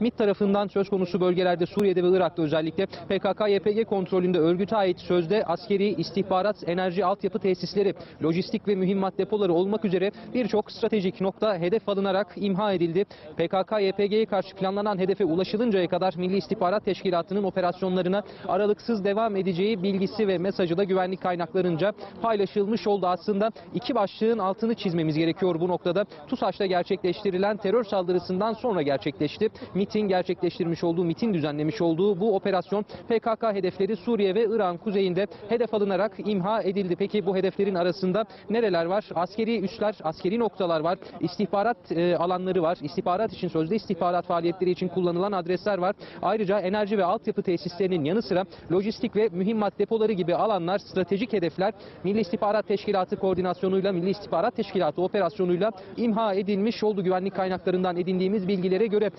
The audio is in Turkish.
MİT tarafından söz konusu bölgelerde Suriye'de ve Irak'ta özellikle PKK-YPG kontrolünde örgüte ait sözde askeri, istihbarat, enerji altyapı tesisleri, lojistik ve mühimmat depoları olmak üzere birçok stratejik nokta hedef alınarak imha edildi. PKK-YPG'ye karşı planlanan hedefe ulaşılıncaya kadar Milli İstihbarat Teşkilatı'nın operasyonlarına aralıksız devam edeceği bilgisi ve mesajı da güvenlik kaynaklarınca paylaşılmış oldu. Aslında iki başlığın altını çizmemiz gerekiyor bu noktada. TUSAŞ'ta gerçekleştirilen terör saldırısından sonra gerçekleşti. MİT'in gerçekleştirmiş olduğu, MİT'in düzenlemiş olduğu bu operasyon PKK hedefleri Suriye ve İran kuzeyinde hedef alınarak imha edildi. Peki bu hedeflerin arasında nereler var? Askeri üsler, askeri noktalar var. İstihbarat e, alanları var. İstihbarat için sözde istihbarat faaliyetleri için kullanılan adresler var. Ayrıca enerji ve altyapı tesislerinin yanı sıra lojistik ve mühimmat depoları gibi alanlar stratejik hedefler Milli İstihbarat Teşkilatı koordinasyonuyla Milli İstihbarat Teşkilatı operasyonuyla imha edilmiş oldu güvenlik kaynaklarından edindiğimiz bilgilere göre.